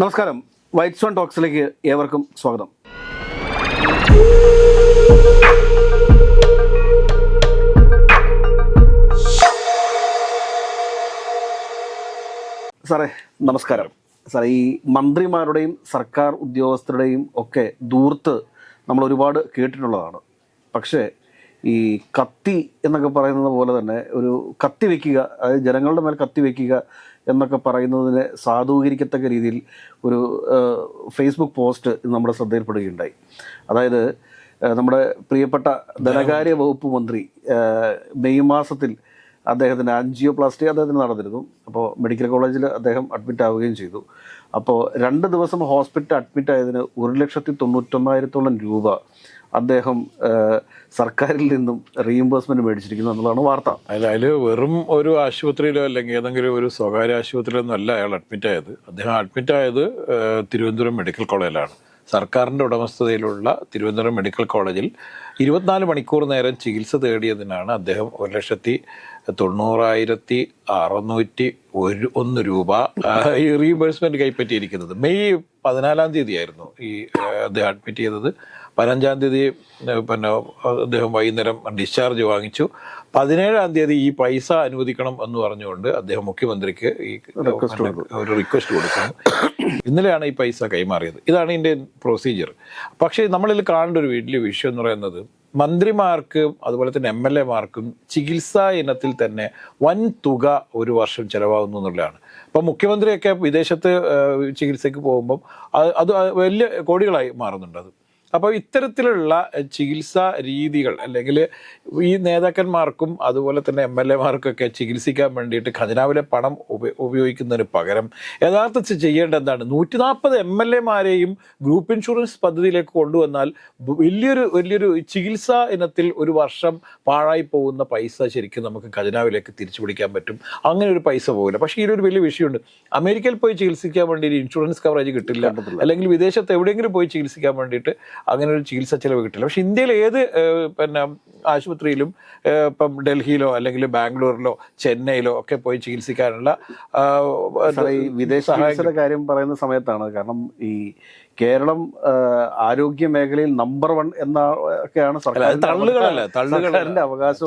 നമസ്കാരം. വൈറ്റ് ടോക്സിലേക്ക് ഏവർക്കും സ്വാഗതം. സാറേ നമസ്കാരം. സാറേ ഈ മന്ത്രിമാരുടെയും സർക്കാർ ഉദ്യോഗസ്ഥരുടെയും ഒക്കെ ദൂർത്ത് നമ്മൾ ഒരുപാട് കേട്ടിട്ടുള്ളതാണ്. പക്ഷേ ഈ കത്തി എന്നൊക്കെ പറയുന്നത് പോലെ തന്നെ ഒരു കത്തി വയ്ക്കുക അതായത് ജനങ്ങളുടെ മേൽ കത്തി വയ്ക്കുക എന്നൊക്കെ പറയുന്നതിനെ സാധൂകരിക്കത്തക്ക രീതിയിൽ ഒരു ഫേസ്ബുക്ക് പോസ്റ്റ് നമ്മുടെ ശ്രദ്ധയിൽപ്പെടുകയുണ്ടായി. അതായത് നമ്മുടെ പ്രിയപ്പെട്ട ധനകാര്യ വകുപ്പ് മന്ത്രി മെയ് മാസത്തിൽ അദ്ദേഹത്തിന് ആൻജിയോപ്ലാസ്റ്റി അദ്ദേഹത്തിന് നടന്നിരുന്നു. അപ്പോൾ മെഡിക്കൽ കോളേജിൽ അദ്ദേഹം അഡ്മിറ്റ് ആവുകയും ചെയ്തു. അപ്പോൾ രണ്ട് ദിവസം ഹോസ്പിറ്റൽ അഡ്മിറ്റ് ആയതിന് ഒരു ലക്ഷത്തി തൊണ്ണൂറ്റൊന്നായിരത്തോളം രൂപ അദ്ദേഹം സർക്കാരിൽ നിന്നും റീഇംബേഴ്സ്മെന്റ് മേടിച്ചിരിക്കുന്നു എന്നുള്ളതാണ് വാർത്ത. അല്ല അതിൽ വെറും ഒരു ആശുപത്രിയിലോ അല്ലെങ്കിൽ ഏതെങ്കിലും ഒരു സ്വകാര്യ ആശുപത്രിയിലോ ഒന്നും അല്ല അയാൾ അഡ്മിറ്റ് ആയത്. അദ്ദേഹം അഡ്മിറ്റ് ആയത് തിരുവനന്തപുരം മെഡിക്കൽ കോളേജിലാണ് സർക്കാരിന്റെ ഉടമസ്ഥതയിലുള്ള തിരുവനന്തപുരം മെഡിക്കൽ കോളേജിൽ ഇരുപത്തിനാല് മണിക്കൂർ നേരം ചികിത്സ തേടിയതിനാണ് അദ്ദേഹം ഒരു ലക്ഷത്തി തൊണ്ണൂറായിരത്തി അറുന്നൂറ്റി ഒരു ഒന്ന് രൂപ ഈ കൈപ്പറ്റിയിരിക്കുന്നത്. മെയ് പതിനാലാം തീയതി ആയിരുന്നു ഈ അദ്ദേഹം അഡ്മിറ്റ് ചെയ്തത്. പതിനഞ്ചാം തീയതി പിന്നെ അദ്ദേഹം വൈകുന്നേരം ഡിസ്ചാർജ് വാങ്ങിച്ചു. പതിനേഴാം തീയതി ഈ പൈസ അനുവദിക്കണം എന്ന് പറഞ്ഞുകൊണ്ട് അദ്ദേഹം മുഖ്യമന്ത്രിക്ക് ഈ ഒരു റിക്വസ്റ്റ് കൊടുക്കുന്നു. ഇന്നലെയാണ് ഈ പൈസ കൈമാറിയത്. ഇതാണ് ഇതിന്റെ പ്രൊസീജിയർ പക്ഷേ നമ്മളിൽ കാണേണ്ട ഒരു വലിയ വിഷയം എന്ന് പറയുന്നത് മന്ത്രിമാർക്കും അതുപോലെ തന്നെ എം എൽ എമാർക്കും ചികിത്സാ ഇനത്തിൽ തന്നെ വൻ തുക ഒരു വർഷം ചിലവാകുന്നു എന്നുള്ളതാണ്. ഇപ്പം മുഖ്യമന്ത്രിയൊക്കെ വിദേശത്ത് ചികിത്സയ്ക്ക് പോകുമ്പം അത് അത് വലിയ കോടികളായി മാറുന്നുണ്ട് അത്. അപ്പോൾ ഇത്തരത്തിലുള്ള ചികിത്സാ രീതികൾ അല്ലെങ്കിൽ ഈ നേതാക്കന്മാർക്കും അതുപോലെ തന്നെ എം എൽ എമാർക്കൊക്കെ ചികിത്സിക്കാൻ വേണ്ടിയിട്ട് ഖജനാവിലെ പണം ഉപ- ഉപയോഗിക്കുന്നതിന് പകരം യഥാർത്ഥത്തിൽ ചെയ്യേണ്ട എന്താണ് നൂറ്റി നാൽപ്പത് എം എൽ എമാരെയും ഗ്രൂപ്പ് ഇൻഷുറൻസ് പദ്ധതിയിലേക്ക് കൊണ്ടുവന്നാൽ വലിയൊരു വലിയൊരു ചികിത്സാ ഇനത്തിൽ ഒരു വർഷം പാഴായി പോകുന്ന പൈസ ശരിക്കും നമുക്ക് ഖജനാവിലേക്ക് തിരിച്ചു പിടിക്കാൻ പറ്റും. അങ്ങനെ ഒരു പൈസ പോകില്ല. പക്ഷേ ഇതിലൊരു വലിയ വിഷയമുണ്ട്. അമേരിക്കയിൽ പോയി ചികിത്സിക്കാൻ വേണ്ടി ഇൻഷുറൻസ് കവറേജ് കിട്ടില്ല. അല്ലെങ്കിൽ വിദേശത്ത് എവിടെയെങ്കിലും പോയി ചികിത്സിക്കാൻ വേണ്ടിയിട്ട് അങ്ങനെ ഒരു ചികിത്സ ചിലവ് കിട്ടില്ല. പക്ഷെ ഇന്ത്യയിൽ ഏത് പിന്നെ ആശുപത്രിയിലും ഇപ്പം ഡൽഹിയിലോ അല്ലെങ്കിൽ ബാംഗ്ലൂരിലോ ചെന്നൈയിലോ ഒക്കെ പോയി ചികിത്സിക്കാനുള്ള വിദേശ സഹായത്തിന്റെ കാര്യം പറയുന്ന സമയത്താണ് കാരണം ഈ കേരളം ആരോഗ്യ മേഖലയിൽ നമ്പർ വൺ എന്ന ഒക്കെയാണ് സർക്കാരിന്റെ അവകാശം-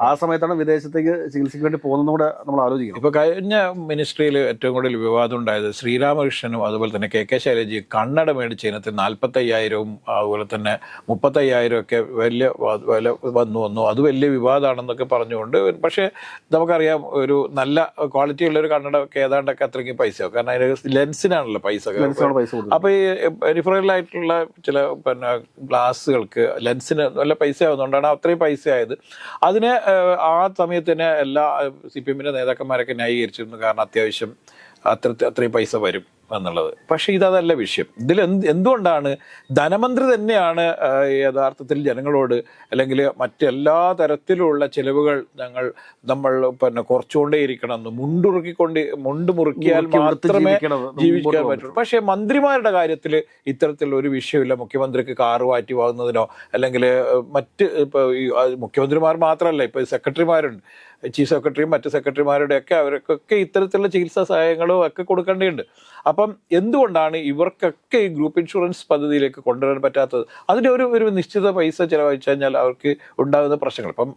ആ സമയത്താണ് വിദേശത്തേക്ക് ചികിത്സയ്ക്ക് വേണ്ടി പോകുന്നതും കൂടെ നമ്മൾ ആലോചിക്കുന്നത് ഇപ്പൊ കഴിഞ്ഞ മിനിസ്ട്രിയിൽ ഏറ്റവും കൂടുതൽ വിവാദം ഉണ്ടായത് ശ്രീരാമകൃഷ്ണനും അതുപോലെ തന്നെ കെ കെ ശൈലജി കണ്ണട മേടിച്ചതിനകത്ത് നാൽപ്പത്തയ്യായിരവും അതുപോലെ തന്നെ മുപ്പത്തയ്യായിരം ഒക്കെ വലിയ വില വന്നു വന്നു. അത് വലിയ വിവാദമാണെന്നൊക്കെ പറഞ്ഞുകൊണ്ട് പക്ഷേ നമുക്കറിയാം ഒരു നല്ല ക്വാളിറ്റി ഉള്ള ഒരു കണ്ണട ഒക്കെ ഏതാണ്ടൊക്കെ അത്രയ്ക്ക് പൈസ കാരണം അതിന് ലെൻസിനാണല്ലോ പൈസ അപ്പോൾ ഈ പെരിഫറൽ ആയിട്ടുള്ള ചില പിന്നെ ഗ്ലാസ്സുകൾക്ക് ലെൻസിന് നല്ല പൈസ ആവുന്നതുകൊണ്ടാണ് അത്രയും പൈസ ആയത്. അതിന് ആ സമയത്ത് തന്നെ എല്ലാ സി പി എമ്മിന്റെ നേതാക്കന്മാരൊക്കെ ന്യായീകരിച്ചിരുന്നു കാരണം അത്യാവശ്യം അത്ര അത്രയും പൈസ വരും. എന്നുള്ളത്. പക്ഷേ ഇതല്ല വിഷയം. ഇതിൽ എന്ത് എന്തുകൊണ്ടാണ് ധനമന്ത്രി തന്നെയാണ് യഥാർത്ഥത്തിൽ ജനങ്ങളോട് അല്ലെങ്കിൽ മറ്റെല്ലാ തരത്തിലുള്ള ചെലവുകൾ ഞങ്ങൾ നമ്മൾ പിന്നെ കുറച്ചുകൊണ്ടേയിരിക്കണം എന്ന് മുണ്ടുറുക്കിക്കൊണ്ട് മുണ്ട് മുറുക്കിയാൽ മാത്രമേ ജീവിക്കാൻ പറ്റുള്ളൂ. പക്ഷേ മന്ത്രിമാരുടെ കാര്യത്തിൽ ഇത്തരത്തിലുള്ള ഒരു വിഷയമില്ല. മുഖ്യമന്ത്രിക്ക് കാറ് മാറ്റി വാങ്ങുന്നതിനോ അല്ലെങ്കിൽ മറ്റ് ഇപ്പോൾ മുഖ്യമന്ത്രിമാർ മാത്രമല്ല ഇപ്പോൾ സെക്രട്ടറിമാരുണ്ട്. ചീഫ് സെക്രട്ടറിയും മറ്റ് സെക്രട്ടറിമാരുടെയൊക്കെ അവർക്കൊക്കെ ഇത്തരത്തിലുള്ള ചികിത്സാ സഹായങ്ങളും ഒക്കെ കൊടുക്കേണ്ടതുണ്ട്. അപ്പം എന്തുകൊണ്ടാണ് ഇവർക്കൊക്കെ ഈ ഗ്രൂപ്പ് ഇൻഷുറൻസ് പദ്ധതിയിലേക്ക് കൊണ്ടുവരാൻ പറ്റാത്തത്? അതിന്റെ ഒരു ഒരു നിശ്ചിത പൈസ ചിലവഴിച്ചു കഴിഞ്ഞാൽ അവർക്ക് ഉണ്ടാകുന്ന പ്രശ്നങ്ങൾ. ഇപ്പം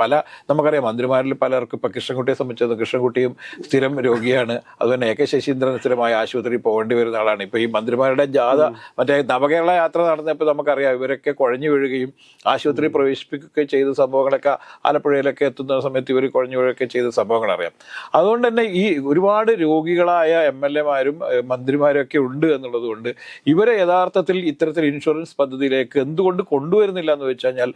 പല നമുക്കറിയാം മന്ത്രിമാരിൽ പലർക്കും ഇപ്പം കൃഷ്ണൻകുട്ടിയെ സംബന്ധിച്ചത് കൃഷ്ണൻകുട്ടിയും സ്ഥിരം രോഗിയാണ്. അതുപോലെ എ കെ ശശീന്ദ്രൻ സ്ഥിരമായ ആശുപത്രിയിൽ പോകേണ്ടി വരുന്ന ആളാണ്. ഇപ്പം ഈ മന്ത്രിമാരുടെ ജാഥ മറ്റേ നവകേരള യാത്ര നടന്നപ്പോൾ നമുക്കറിയാം ഇവരൊക്കെ കുഴഞ്ഞു വീഴുകയും ആശുപത്രി പ്രവേശിപ്പിക്കുകയൊക്കെ ചെയ്ത സംഭവങ്ങളൊക്കെ ആലപ്പുഴയിലൊക്കെ എത്തുന്ന സമയത്ത് ഇവർ കുഴഞ്ഞു വീഴുകയൊക്കെ ചെയ്ത സംഭവങ്ങൾ അറിയാം അതുകൊണ്ട് തന്നെ ഈ ഒരുപാട് രോഗികളായ എം എൽ എമാരും മന്ത്രിമാരും ഒക്കെ ഉണ്ട് എന്നുള്ളതുകൊണ്ട് ഇവരെ യഥാർത്ഥത്തിൽ ഇത്തരത്തിൽ ഇൻഷുറൻസ് പദ്ധതിയിലേക്ക് എന്തുകൊണ്ട് കൊണ്ടുവരുന്നില്ല എന്ന് വെച്ച് കഴിഞ്ഞാൽ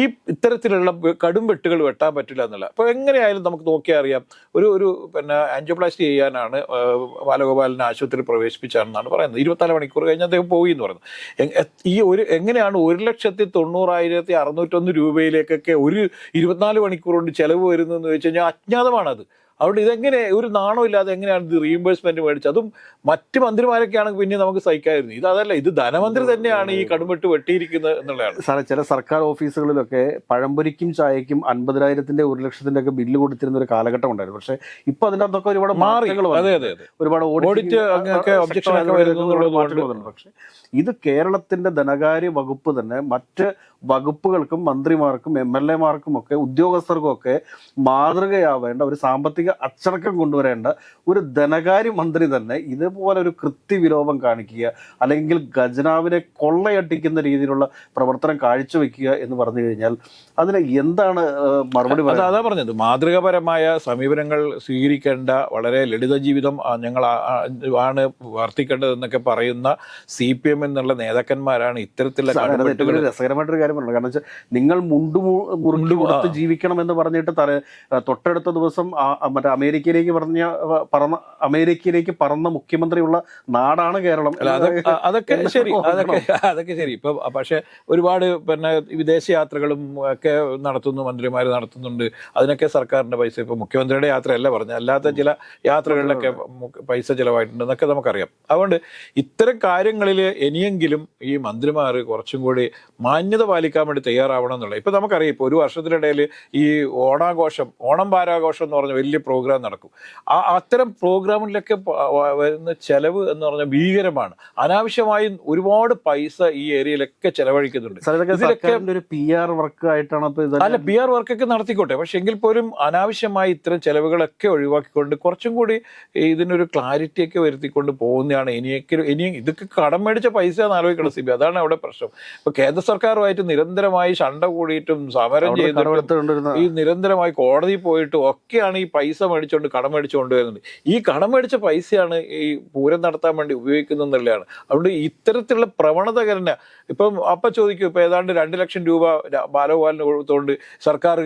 ഈ ഇത്തരത്തിലുള്ള കടും വെട്ടുകൾ വെട്ടാൻ പറ്റില്ല എന്നുള്ള. അപ്പോൾ എങ്ങനെയായാലും നമുക്ക് നോക്കിയാൽ അറിയാം. ഒരു ഒരു പിന്നെ ആൻജിയോപ്ലാസ്റ്റി ചെയ്യാനാണ് ബാലഗോപാലിനെ ആശുപത്രിയിൽ പ്രവേശിപ്പിച്ചാണെന്നാണ് പറയുന്നത്. ഇരുപത്തിനാല് മണിക്കൂർ കഴിഞ്ഞാൽ അദ്ദേഹം പോയി എന്ന് പറയുന്നത്. ഈ ഒരു എങ്ങനെയാണ് ഒരു ലക്ഷത്തി തൊണ്ണൂറായിരത്തി അറുന്നൂറ്റൊന്ന് രൂപയിലേക്കൊക്കെ ഒരു ഇരുപത്തിനാല് മണിക്കൂർ കൊണ്ട് ചെലവ് വരുന്നതെന്ന് വെച്ച് കഴിഞ്ഞാൽ അജ്ഞാതമാണത്. അതുകൊണ്ട് ഇതെങ്ങനെ ഒരു നാണോ ഇല്ലാതെ എങ്ങനെയാണ് ഇത് റീഇംബേഴ്സ്മെന്റ് മേടിച്ചത്? അതും മറ്റ് മന്ത്രിമാരൊക്കെ ആണെങ്കിൽ പിന്നെ നമുക്ക് സഹിക്കായിരുന്നു. ഇത് അതല്ല ഇത് ധനമന്ത്രി തന്നെയാണ് ഈ കടുമെട്ട് വെട്ടിയിരിക്കുന്നത് എന്നുള്ളതാണ്. സാറേ ചില സർക്കാർ ഓഫീസുകളിലൊക്കെ പഴംപൊരിക്കും ചായക്കും അൻപതിനായിരത്തിന്റെ ഒരു ലക്ഷത്തിന്റെ ഒക്കെ ബില്ല് കൊടുത്തിരുന്ന ഒരു കാലഘട്ടം ഉണ്ടായിരുന്നു. പക്ഷേ ഇപ്പൊ അതിന്റെ അകത്തൊക്കെ ഒരുപാട് മാറി. ഒരുപാട് ഓഡിറ്റ് കൊണ്ട് പക്ഷെ ഇത് കേരളത്തിന്റെ ധനകാര്യ വകുപ്പ് തന്നെ മറ്റ് വകുപ്പുകൾക്കും മന്ത്രിമാർക്കും എം എൽ എമാർക്കും ഒക്കെ ഉദ്യോഗസ്ഥർക്കും ഒക്കെ മാതൃകയാവേണ്ട ഒരു സാമ്പത്തിക അച്ചടക്കം കൊണ്ടുവരേണ്ട ഒരു ധനകാര്യ മന്ത്രി തന്നെ ഇതുപോലെ ഒരു കൃത്യവിലോപം കാണിക്കുക അല്ലെങ്കിൽ ഖജനാവിനെ കൊള്ളയട്ടിക്കുന്ന രീതിയിലുള്ള പ്രവർത്തനം കാഴ്ചവെക്കുക എന്ന് പറഞ്ഞു കഴിഞ്ഞാൽ അതിന് എന്താണ് മറുപടി അത് പറഞ്ഞത്. മാതൃകാപരമായ സമീപനങ്ങൾ സ്വീകരിക്കേണ്ട വളരെ ലളിത ജീവിതം ഞങ്ങൾ ആണ് വർത്തിക്കേണ്ടതെന്നൊക്കെ പറയുന്ന സി പി എം എന്നുള്ള നേതാക്കന്മാരാണ് ഇത്തരത്തിലുള്ള രസകരമായിട്ടൊരു കാര്യം പറഞ്ഞു. കാരണം വെച്ചാൽ നിങ്ങൾ മുണ്ടു മുറുണ്ടു കൊടുത്ത് ജീവിക്കണം എന്ന് പറഞ്ഞിട്ട് തല തൊട്ടടുത്ത ദിവസം മറ്റേ അമേരിക്കയിലേക്ക് പറഞ്ഞ പറന്ന അമേരിക്കയിലേക്ക് പറന്ന മുഖ്യമന്ത്രിയുള്ള നാടാണ് കേരളം. അതൊക്കെ ശരി അതൊക്കെ അതൊക്കെ ശരി. ഇപ്പൊ പക്ഷെ ഒരുപാട് പിന്നെ വിദേശ യാത്രകളും ഒക്കെ നടത്തുന്നു മന്ത്രിമാർ നടത്തുന്നുണ്ട്. അതിനൊക്കെ സർക്കാരിന്റെ പൈസ. ഇപ്പൊ മുഖ്യമന്ത്രിയുടെ യാത്രയല്ല പറഞ്ഞത്. അല്ലാത്ത ചില യാത്രകളിലൊക്കെ പൈസ ചിലവായിട്ടുണ്ട് എന്നൊക്കെ നമുക്കറിയാം. അതുകൊണ്ട് ഇത്തരം കാര്യങ്ങളിൽ ഇനിയെങ്കിലും ഈ മന്ത്രിമാർ കുറച്ചും കൂടി മാന്യത പാലിക്കാൻ വേണ്ടി തയ്യാറാവണം എന്നുള്ളത് ഇപ്പം നമുക്കറിയാം ഇപ്പോൾ ഒരു വർഷത്തിനിടയിൽ ഈ ഓണാഘോഷം ഓണം പാരാഘോഷം എന്ന് പറഞ്ഞ വലിയ പ്രോഗ്രാം നടക്കും. ആ അത്തരം പ്രോഗ്രാമിലൊക്കെ വരുന്ന ചെലവ് എന്ന് പറഞ്ഞാൽ ഭീകരമാണ്. അനാവശ്യമായി ഒരുപാട് പൈസ ഈ ഏരിയയിലൊക്കെ ചെലവഴിക്കുന്നുണ്ട്. ഇതിലൊക്കെ- ഒരു പി ആർ വർക്ക് ആയിട്ടാണ് അല്ല ബി ആർ വർക്കൊക്കെ നടത്തിക്കോട്ടെ. പക്ഷെ എങ്കിൽ പോലും അനാവശ്യമായി ഇത്തരം ചെലവുകളൊക്കെ ഒഴിവാക്കിക്കൊണ്ട് കുറച്ചും കൂടി ഇതിനൊരു ക്ലാരിറ്റി ഒക്കെ വരുത്തിക്കൊണ്ട് പോകുന്നതാണ്. ഇനിയൊക്കെ ഇനിയും ഇതൊക്കെ കടം മേടിച്ച പൈസ ആലോചിക്കണം സിബി. അതാണ് അവിടെ പ്രശ്നം. ഇപ്പൊ കേന്ദ്ര സർക്കാരുമായിട്ട് നിരന്തരമായി ഷണ്ട കൂടിയിട്ടും സമരം ചെയ്തിട്ടും ഈ നിരന്തരമായി കോടതി പോയിട്ടും ഒക്കെയാണ് ഈ പൈസ മേടിച്ചുകൊണ്ട് കടം മേടിച്ചുകൊണ്ട് വരുന്നത് ഈ കടം മേടിച്ച പൈസയാണ് ഈ പൂരം നടത്താൻ വേണ്ടി ഉപയോഗിക്കുന്നത് എന്നുള്ളതാണ് അതുകൊണ്ട് ഇത്തരത്തിലുള്ള പ്രവണത തന്നെ ഇപ്പം അപ്പ ചോദിക്കും ഇപ്പൊ ഏതാണ്ട് രണ്ട് ലക്ഷം രൂപ ബാലഗോപാലിന് കൊടുത്തുകൊണ്ട് സർക്കാർ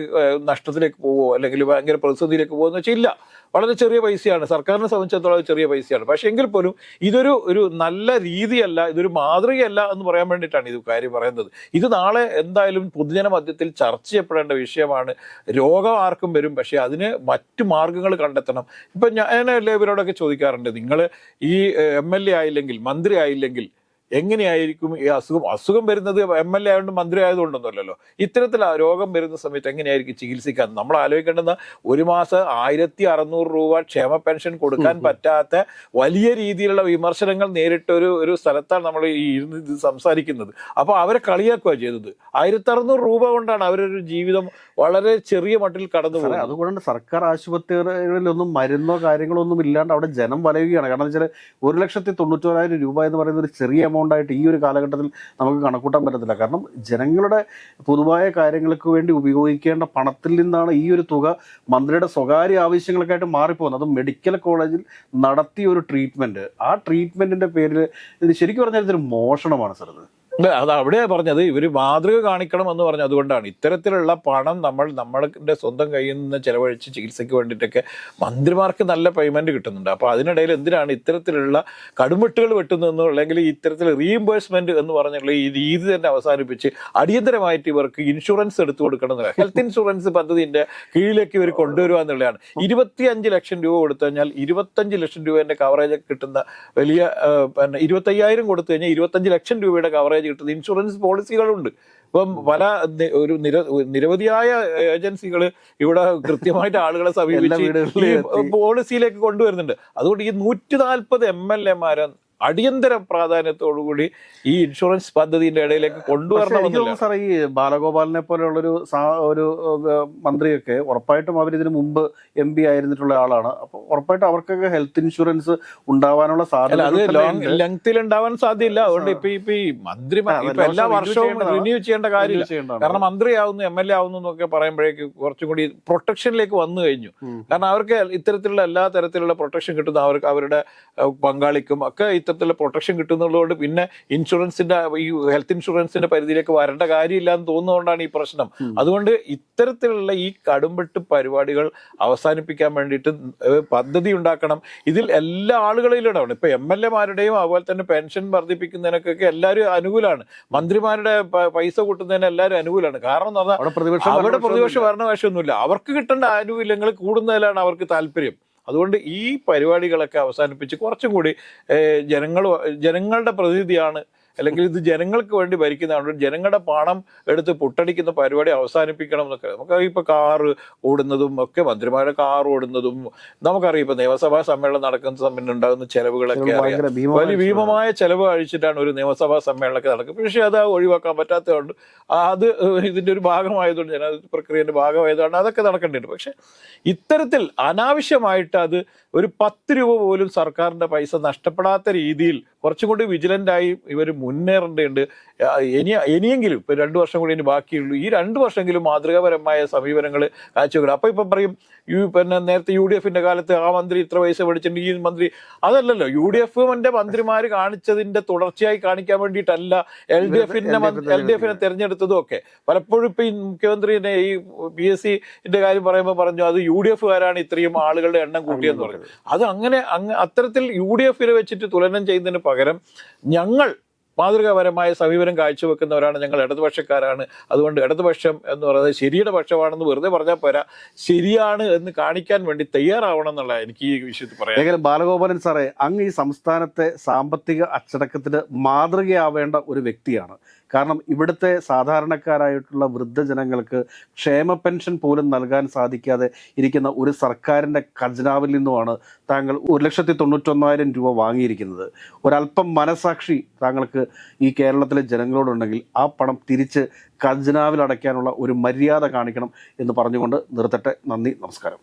നഷ്ടത്തിലേക്ക് പോവോ? അല്ലെങ്കിൽ ഭയങ്കര പ്രതിസന്ധിയിലേക്ക് പോകുമെന്ന് വെച്ചാൽ ഇല്ല. വളരെ ചെറിയ പൈസയാണ്. സർക്കാരിനെ സംബന്ധിച്ചിടത്തോളം ചെറിയ പൈസയാണ്. പക്ഷേ എങ്കിൽ പോലും ഇതൊരു ഒരു നല്ല രീതിയല്ല. ഇതൊരു മാതൃകയല്ല എന്ന് പറയാൻ വേണ്ടിയിട്ടാണ് ഇത് കാര്യം പറയുന്നത്. ഇത് നാളെ എന്തായാലും പൊതുജന മധ്യത്തിൽ ചർച്ച ചെയ്യപ്പെടേണ്ട വിഷയമാണ്. രോഗം ആർക്കും വരും പക്ഷെ അതിന് മറ്റു മാർഗങ്ങൾ കണ്ടെത്തണം. ഇപ്പം ഞാൻ ഇവരോടൊക്കെ ചോദിക്കാറുണ്ട്. നിങ്ങൾ ഈ എം എൽ എ ആയില്ലെങ്കിൽ മന്ത്രി ആയില്ലെങ്കിൽ എങ്ങനെയായിരിക്കും ഈ അസുഖം? അസുഖം വരുന്നത് എം എൽ എ ആയതുകൊണ്ട് മന്ത്രി ആയതുകൊണ്ടൊന്നുമല്ലല്ലോ. ഇത്തരത്തിൽ ആ രോഗം വരുന്ന സമയത്ത് എങ്ങനെയായിരിക്കും ചികിത്സിക്കാൻ? നമ്മൾ ആലോചിക്കേണ്ടത് ഒരു മാസം ആയിരത്തി അറുന്നൂറ് രൂപ ക്ഷേമ പെൻഷൻ കൊടുക്കാൻ പറ്റാത്ത വലിയ രീതിയിലുള്ള വിമർശനങ്ങൾ നേരിട്ട ഒരു ഒരു സ്ഥലത്താണ് നമ്മൾ ഈ ഇരുന്ന് ഇത് സംസാരിക്കുന്നത്. അപ്പോൾ അവരെ കളിയാക്കുക ചെയ്തത്. ആയിരത്തി അറുന്നൂറ് രൂപ കൊണ്ടാണ് അവരൊരു ജീവിതം വളരെ ചെറിയ മട്ടിൽ കടന്നു പോകുന്നത്. അതുകൊണ്ട് സർക്കാർ ആശുപത്രികളിലൊന്നും മരുന്നോ കാര്യങ്ങളോ ഒന്നും ഇല്ലാണ്ട് അവിടെ ജനം വലയുകയാണ്. കാരണം വെച്ചാൽ ഒരു ലക്ഷത്തി തൊണ്ണൂറ്റോരായിരം രൂപ എന്ന് പറയുന്ന ഒരു ചെറിയ എമൗണ്ട് ആയിട്ട് ഈ ഒരു കാലഘട്ടത്തിൽ നമുക്ക് കണക്കൂട്ടാൻ പറ്റത്തില്ല. കാരണം ജനങ്ങളുടെ പൊതുവായ കാര്യങ്ങൾക്ക് വേണ്ടി ഉപയോഗിക്കേണ്ട പണത്തിൽ നിന്നാണ് ഈ ഒരു തുക മന്ത്രിയുടെ സ്വകാര്യ ആവശ്യങ്ങൾക്കായിട്ട് മാറിപ്പോകുന്നത്. അത് മെഡിക്കൽ കോളേജിൽ നടത്തിയ ഒരു ട്രീറ്റ്മെന്റ് ആ ട്രീറ്റ്മെന്റിന്റെ പേരിൽ ഇത് ശരിക്കും പറഞ്ഞാൽ ഇതൊരു മോഷണമാണ് സാർ ഇത്. അത് അവിടെ പറഞ്ഞത്. ഇവർ മാതൃക കാണിക്കണം എന്ന് പറഞ്ഞു അതുകൊണ്ടാണ്. ഇത്തരത്തിലുള്ള പണം നമ്മൾ നമ്മളുടെ സ്വന്തം കയ്യിൽ നിന്ന് ചെലവഴിച്ച് ചികിത്സയ്ക്ക് വേണ്ടിയിട്ടൊക്കെ മന്ത്രിമാർക്ക് നല്ല പേയ്മെന്റ് കിട്ടുന്നുണ്ട്. അപ്പോൾ അതിനിടയിൽ എന്തിനാണ് ഇത്തരത്തിലുള്ള കടുമുട്ടുകൾ വെട്ടുന്നതെന്നോ അല്ലെങ്കിൽ ഇത്തരത്തിൽ റീഇംബേഴ്സ്മെന്റ് എന്ന് പറഞ്ഞുള്ള ഈ രീതി തന്നെ അവസാനിപ്പിച്ച് അടിയന്തരമായിട്ട് ഇവർക്ക് ഇൻഷുറൻസ് എടുത്തു കൊടുക്കണം ഹെൽത്ത് ഇൻഷുറൻസ് പദ്ധതിന്റെ കീഴിലേക്ക് ഇവർ കൊണ്ടുവരിക എന്നുള്ളതാണ്. ഇരുപത്തി അഞ്ച് ലക്ഷം രൂപ കൊടുത്തു കഴിഞ്ഞാൽ ഇരുപത്തഞ്ച് ലക്ഷം രൂപേന്റെ കവറേജ് കിട്ടുന്ന വലിയ പിന്നെ ഇരുപത്തയ്യായിരം കൊടുത്തു കഴിഞ്ഞാൽ ഇരുപത്തഞ്ച് ലക്ഷം രൂപയുടെ കവറേജ് കിട്ടുന്ന ഇൻഷുറൻസ് പോളിസികളുണ്ട്. ഇപ്പം പല ഒരു നിര നിരവധിയായ ഏജൻസികൾ ഇവിടെ കൃത്യമായിട്ട് ആളുകളെ സമീപിച്ച്. പോളിസിയിലേക്ക് കൊണ്ടുവരുന്നുണ്ട്. അതുകൊണ്ട് ഈ നൂറ്റി നാൽപ്പത് എം എൽ എമാരെ അടിയന്തര പ്രാധാന്യത്തോടുകൂടി ഈ ഇൻഷുറൻസ് പദ്ധതിന്റെ ഇടയിലേക്ക് കൊണ്ടുവരണമെന്നില്ല. തോന്നുന്നു ഈ ബാലഗോപാലിനെ പോലെയുള്ളൊരു ഒരു മന്ത്രിയൊക്കെ ഉറപ്പായിട്ടും അവർ ഇതിനു മുമ്പ് എം പി ആയിരുന്നിട്ടുള്ള ആളാണ്. അപ്പൊ ഉറപ്പായിട്ടും അവർക്കൊക്കെ ഹെൽത്ത് ഇൻഷുറൻസ് ഉണ്ടാവാനുള്ള അത് സാധ്യത ലോങ് ലെങ്ത്തിൽ ഉണ്ടാവാൻ സാധ്യതയില്ല അതുകൊണ്ട് ഇപ്പൊ ഇപ്പൊ ഈ മന്ത്രി എല്ലാ വർഷവും. റിന്യൂ ചെയ്യേണ്ട കാര്യമില്ല. കാരണം മന്ത്രി ആവുന്നു എം എൽ എ ആവുന്നു എന്നൊക്കെ പറയുമ്പോഴേക്ക് കുറച്ചും കൂടി പ്രൊട്ടക്ഷനിലേക്ക് വന്നു കഴിഞ്ഞു. കാരണം അവർക്ക് ഇത്തരത്തിലുള്ള എല്ലാ തരത്തിലുള്ള പ്രൊട്ടക്ഷൻ കിട്ടുന്ന അവർക്ക് അവരുടെ പങ്കാളിക്കും ഒക്കെ ഇത്ര കൂട്ടത്തിലുള്ള പ്രൊട്ടക്ഷൻ കിട്ടുന്നതുകൊണ്ട് പിന്നെ ഇൻഷുറൻസിന്റെ ഈ ഹെൽത്ത് ഇൻഷുറൻസിന്റെ പരിധിയിലേക്ക് വരേണ്ട കാര്യമില്ല എന്ന് തോന്നുന്നതുകൊണ്ടാണ് ഈ പ്രശ്നം. അതുകൊണ്ട് ഇത്തരത്തിലുള്ള ഈ കടുംപെട്ട് പരിപാടികൾ അവസാനിപ്പിക്കാൻ വേണ്ടിയിട്ട് പദ്ധതി ഉണ്ടാക്കണം. ഇതിൽ എല്ലാ ആളുകളിലും ഇടപെടണം ഇപ്പൊ എം എൽ എമാരുടെയും അതുപോലെ തന്നെ പെൻഷൻ വർദ്ധിപ്പിക്കുന്നതിനൊക്കെ എല്ലാവരും അനുകൂലമാണ്. മന്ത്രിമാരുടെ പൈസ കൂട്ടുന്നതിന് എല്ലാവരും അനുകൂലമാണ്. കാരണം എന്ന് പറഞ്ഞാൽ അവിടെ പ്രതിപക്ഷം ഭരണപക്ഷമൊന്നുമില്ല. ഭരണപക്ഷമൊന്നുമില്ല. അവർക്ക് കിട്ടേണ്ട ആനുകൂല്യങ്ങൾ കൂടുന്നതിലാണ് അവർക്ക് താല്പര്യം. അതുകൊണ്ട് ഈ പരിപാടികളൊക്കെ അവസാനിപ്പിച്ച് കുറച്ചും കൂടി ജനങ്ങൾ ജനങ്ങളുടെ പ്രതിനിധിയാണ് അല്ലെങ്കിൽ ഇത് ജനങ്ങൾക്ക് വേണ്ടി ഭരിക്കുന്നതാണ്. ജനങ്ങളുടെ പണം എടുത്ത് പൊട്ടടിക്കുന്ന പരിപാടി അവസാനിപ്പിക്കണം എന്നൊക്കെ. നമുക്ക് ഇപ്പൊ കാറ് ഓടുന്നതും ഒക്കെ മന്ത്രിമാരുടെ കാർ ഓടുന്നതും നമുക്കറിയാം ഇപ്പൊ നിയമസഭാ സമ്മേളനം നടക്കുന്ന സമയത്ത് ഉണ്ടാകുന്ന ചെലവുകളൊക്കെ അറിയാം. വലിയ ഭീമമായ ചെലവ് അഴിച്ചിട്ടാണ് ഒരു നിയമസഭാ സമ്മേളനമൊക്കെ നടക്കുന്നത്. പക്ഷേ അത് ഒഴിവാക്കാൻ പറ്റാത്തതുകൊണ്ട് അത് ഇതിന്റെ ഒരു ഭാഗമായതുകൊണ്ട് ജനാധിപത്യ പ്രക്രിയന്റെ ഭാഗമായതുകൊണ്ട് അതൊക്കെ നടക്കേണ്ടതുണ്ട് പക്ഷേ ഇത്തരത്തിൽ അനാവശ്യമായിട്ട് അത് ഒരു പത്ത് രൂപ പോലും സർക്കാരിന്റെ പൈസ നഷ്ടപ്പെടാത്ത രീതിയിൽ കുറച്ചും കൂടി വിജിലന്റ് ആയി ഇവർ മുന്നേറേണ്ടതുണ്ട്. ഇനി ഇനിയെങ്കിലും ഇപ്പൊ രണ്ട് വർഷം കൂടി ഇനി ബാക്കിയുള്ളൂ. ഈ രണ്ട് വർഷമെങ്കിലും മാതൃകാപരമായ സമീപനങ്ങൾ കാഴ്ചവെക്കണം അപ്പൊ ഇപ്പം പറയും യു പിന്നെ നേരത്തെ യു ഡി എഫിന്റെ കാലത്ത് ആ മന്ത്രി ഇത്ര പൈസ പഠിച്ചിട്ടുണ്ട് ഈ മന്ത്രി. അതല്ലല്ലോ യു ഡി എഫിന്റെ മന്ത്രിമാർ കാണിച്ചതിന്റെ തുടർച്ചയായി കാണിക്കാൻ വേണ്ടിയിട്ടല്ല എൽ ഡി എഫിന്റെ എൽ ഡി എഫിനെ തിരഞ്ഞെടുത്തതും ഒക്കെ. പലപ്പോഴും ഇപ്പം ഈ മുഖ്യമന്ത്രിനെ ഈ പി എസ് സിന്റെ കാര്യം പറയുമ്പോൾ പറഞ്ഞു അത് യു ഡി എഫുകാരാണ് ഇത്രയും ആളുകളുടെ എണ്ണം കൂട്ടിയെന്ന് പറഞ്ഞു. അത് അങ്ങനെ അങ്ങ് അത്തരത്തിൽ യു ഡി എഫിനെ വെച്ചിട്ട് തുലനം ചെയ്യുന്നതിന് പകരം ഞങ്ങൾ മാതൃകാപരമായ സമീപനം കാഴ്ചവെക്കുന്നവരാണ് ഞങ്ങൾ ഇടതുപക്ഷക്കാരാണ്. അതുകൊണ്ട് ഇടതുപക്ഷം എന്ന് പറയുന്നത് ശരിയുടെ പക്ഷമാണെന്ന് വെറുതെ പറഞ്ഞാൽ പോരാ. ശരിയാണ് എന്ന് കാണിക്കാൻ വേണ്ടി തയ്യാറാവണം എന്നുള്ള എനിക്ക് ഈ വിഷയത്തിൽ പറയാം എങ്കിലും ബാലഗോപാലൻ സാറേ അങ്ങ് ഈ സംസ്ഥാനത്തെ സാമ്പത്തിക അച്ചടക്കത്തിന് മാതൃകയാവേണ്ട ഒരു വ്യക്തിയാണ്. കാരണം ഇവിടുത്തെ സാധാരണക്കാരായിട്ടുള്ള വൃദ്ധജനങ്ങൾക്ക് ക്ഷേമ പെൻഷൻ പോലും നൽകാൻ സാധിക്കാതെ ഇരിക്കുന്ന ഒരു സർക്കാരിന്റെ ഖജനാവിൽ നിന്നുമാണ് താങ്കൾ ഒരു ലക്ഷത്തി തൊണ്ണൂറ്റൊന്നായിരം രൂപ വാങ്ങിയിരിക്കുന്നത്. ഒരല്പം മനസാക്ഷി താങ്കൾക്ക് ഈ കേരളത്തിലെ ജനങ്ങളോടുണ്ടെങ്കിൽ ആ പണം തിരിച്ച് ഖജനാവിൽ അടയ്ക്കാനുള്ള ഒരു മര്യാദ കാണിക്കണം എന്ന് പറഞ്ഞുകൊണ്ട് നിർത്തട്ടെ. നന്ദി നമസ്കാരം.